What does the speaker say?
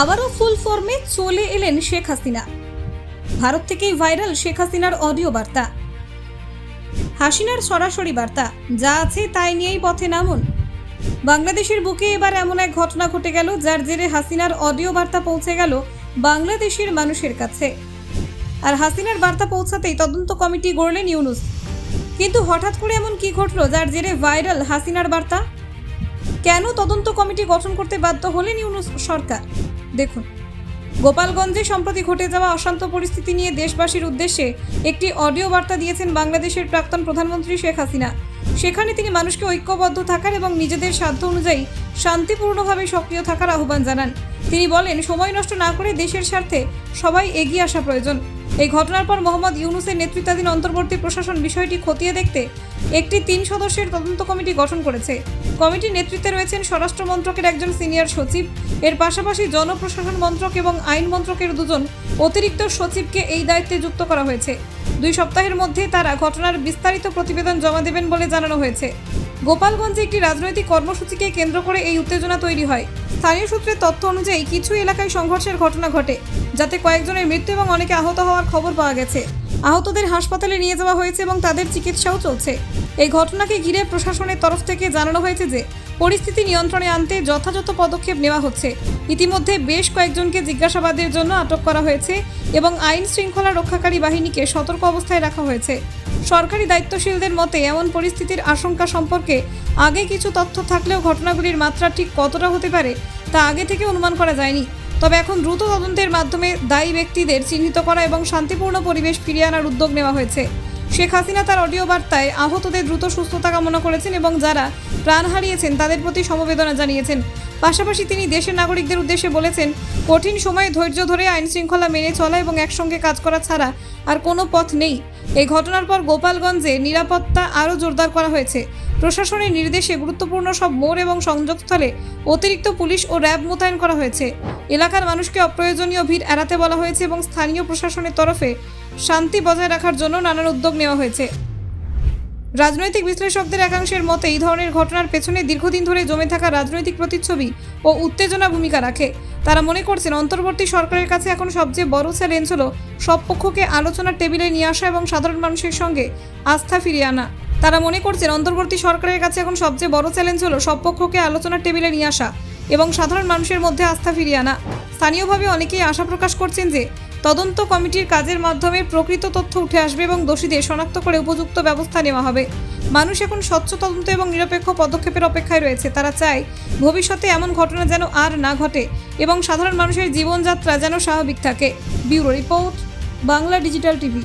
আবারও ফুল ফর্মে চলে এলেন শেখ হাসিনা। ভারত থেকেই ভাইরাল শেখ হাসিনার অডিও বার্তা। হাসিনার সরাসরি বার্তা, যা আছে তাই নিয়েই পথে নামুন। বাংলাদেশের বুকে এবার এমন এক ঘটনা ঘটে গেল, যার জেরে হাসিনার অডিও বার্তা পৌঁছে গেল বাংলাদেশের মানুষের কাছে। আর হাসিনার বার্তা পৌঁছাতেই তদন্ত কমিটি গড়লেন ইউনুস। কিন্তু হঠাৎ করে এমন কি ঘটলো, যার জেরে ভাইরাল হাসিনার বার্তা? কেন তদন্ত কমিটি গঠন করতে বাধ্য হলেন ইউনুস সরকার? দেখুন, গোপালগঞ্জে সম্প্রতি ঘটে যাওয়া অশান্ত পরিস্থিতি নিয়ে দেশবাসীর উদ্দেশ্যে একটি অডিও বার্তা দিয়েছেন বাংলাদেশের প্রাক্তন প্রধানমন্ত্রী শেখ হাসিনা। সেখানে তিনি মানুষকে ঐক্যবদ্ধ থাকার এবং নিজেদের সাধ্য অনুযায়ী শান্তিপূর্ণভাবে সক্রিয় থাকার আহ্বান জানান। তিনি বলেন, সময় নষ্ট না করে দেশের স্বার্থে সবাই এগিয়ে আসা প্রয়োজন। এই ঘটনার পর মোহাম্মদ ইউনুসের নেতৃত্বাধীন অন্তর্বর্তী প্রশাসন বিষয়টি খতিয়ে দেখতে একটি তিন সদস্যের তদন্ত কমিটি গঠন করেছে। কমিটির নেতৃত্বে রয়েছেন স্বরাষ্ট্র মন্ত্রকের একজন সিনিয়র সচিব। এর পাশাপাশি জনপ্রশাসন মন্ত্রক এবং আইন মন্ত্রকের দুজন অতিরিক্ত সচিবকে এই দায়িত্বে যুক্ত করা হয়েছে। দুই সপ্তাহের মধ্যে তারা ঘটনার বিস্তারিত প্রতিবেদন জমা দেবেন বলে জানানো হয়েছে। গোপালগঞ্জে একটি রাজনৈতিক কর্মসূচিকে কেন্দ্র করে এই উত্তেজনা তৈরি হয়। স্থানীয় সূত্রের তথ্য অনুযায়ী, কিছু এলাকায় সংঘর্ষের ঘটনা ঘটে, যাতে কয়েকজনের মৃত্যু এবং অনেকে আহত হওয়ার খবর পাওয়া গেছে। আহতদের হাসপাতালে নিয়ে যাওয়া হয়েছে এবং তাদের চিকিৎসাও চলছে। এই ঘটনাকে ঘিরে প্রশাসনের তরফ থেকে জানানো হয়েছে যে, পরিস্থিতি নিয়ন্ত্রণে আনতে যথাযথ পদক্ষেপ নেওয়া হচ্ছে। ইতিমধ্যে বেশ কয়েকজনকে জিজ্ঞাসাবাদের জন্য আটক করা হয়েছে এবং আইন শৃঙ্খলা রক্ষাকারী বাহিনীকে সতর্ক অবস্থায় রাখা হয়েছে। সরকারি দায়িত্বশীলদের মতে, এমন পরিস্থিতির আশঙ্কা সম্পর্কে আগে কিছু তথ্য থাকলেও ঘটনাগুলির মাত্রা ঠিক কতটা হতে পারে তা আগে থেকে অনুমান করা যায়নি। তবে এখন দ্রুত তদন্তের মাধ্যমে দায়ী ব্যক্তিদের চিহ্নিত করা এবং শান্তিপূর্ণ পরিবেশ ফিরিয়ে আনার উদ্যোগ নেওয়া হয়েছে। শেখ হাসিনা তার অডিও বার্তায় আহতদের দ্রুত সুস্থতা কামনা করেছেন এবং যারা প্রাণ হারিয়েছেন তাদের প্রতি সমবেদনা জানিয়েছেন। পাশাপাশি তিনি দেশের নাগরিকদের উদ্দেশ্যে বলেছেন, কঠিন সময়ে ধৈর্য ধরে আইন শৃঙ্খলা মেনে চলা এবং একসঙ্গে কাজ করা ছাড়া আর কোনো পথ নেই। এই ঘটনার পর গোপালগঞ্জে নিরাপত্তা আরও জোরদার করা হয়েছে। প্রশাসনের নির্দেশে গুরুত্বপূর্ণ সব মোড় এবং সংযোগস্থলে অতিরিক্ত পুলিশ ও র্যাব মোতায়েন করা হয়েছে। এলাকার মানুষকে অপ্রয়োজনীয় ভিড় এড়াতে বলা হয়েছে এবং স্থানীয় প্রশাসনের তরফে শান্তি বজায় রাখার জন্য নানান উদ্যোগ নেওয়া হয়েছে। রাজনৈতিক বিশ্লেষকদের একাংশের মতে, এই ধরনের ঘটনার পেছনে দীর্ঘদিন ধরে জমে থাকা রাজনৈতিক প্রতিচ্ছবি ও উত্তেজনা ভূমিকা রাখে। তারা মনে করছেন, অন্তর্বর্তী সরকারের কাছে এখন সবচেয়ে বড় চ্যালেঞ্জ হল, সব পক্ষকে আলোচনার টেবিলে নিয়ে আসা এবং সাধারণ মানুষের সঙ্গে আস্থা ফিরিয়ে আনা। তারা মনে করছেন, অন্তর্বর্তী সরকারের কাছে এখন সবচেয়ে বড় চ্যালেঞ্জ হলো, সব পক্ষকে আলোচনার টেবিলে নিয়ে আসা এবং সাধারণ মানুষের মধ্যে আস্থা ফিরিয়ে আনা। স্থানীয়ভাবে অনেকেই আশা প্রকাশ করছেন যে তদন্ত কমিটির কাজের মাধ্যমে প্রকৃত তথ্য উঠে আসবে এবং দোষীদের শনাক্ত করে উপযুক্ত ব্যবস্থা নেওয়া হবে। মানুষ এখন স্বচ্ছ তদন্ত এবং নিরপেক্ষ পদক্ষেপের অপেক্ষায় রয়েছে। তারা চায় ভবিষ্যতে এমন ঘটনা যেন আর না ঘটে এবং সাধারণ মানুষের জীবনযাত্রা যেন স্বাভাবিক থাকে। Bureau report, Bangla digital TV.